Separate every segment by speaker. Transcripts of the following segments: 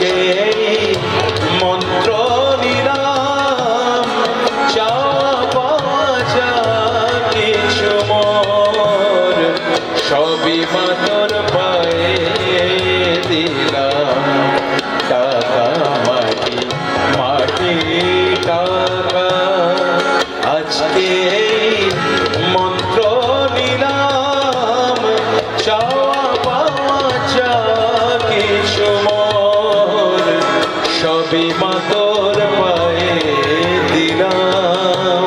Speaker 1: আজকে মন্ত্র নিরাম চাপাচা কিছু মর। সবই মাতর পায়ে দিলাম। টাকা মাটি মাটি টাকা। আজকে বিমা তোর পায়ে দিলাম।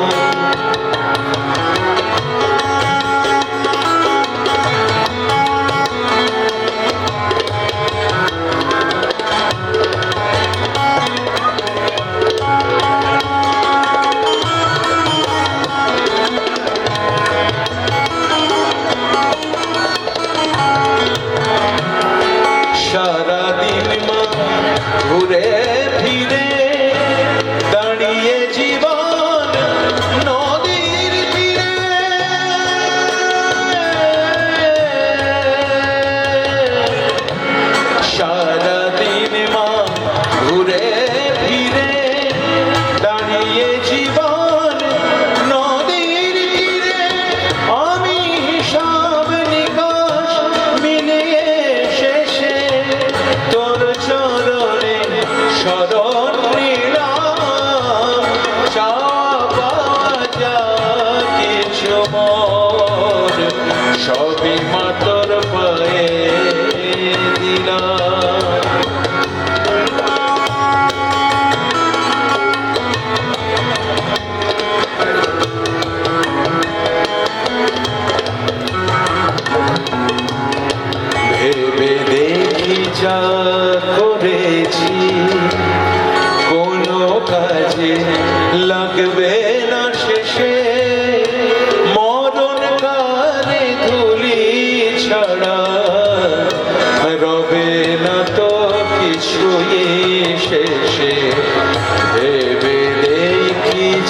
Speaker 1: সবে মাতা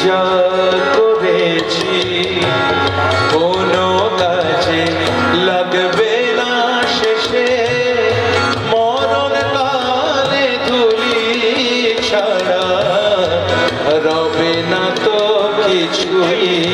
Speaker 1: যা করেছি। কোনো কাজে লাগবে না শেষে। মরণ কালে ধুলি ছাড়া রবে না তো কিছুই।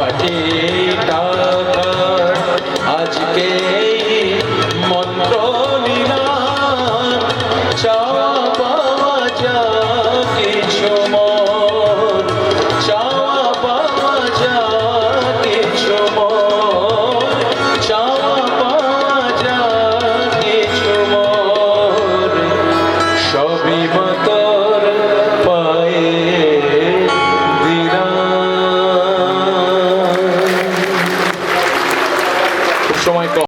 Speaker 1: Buat.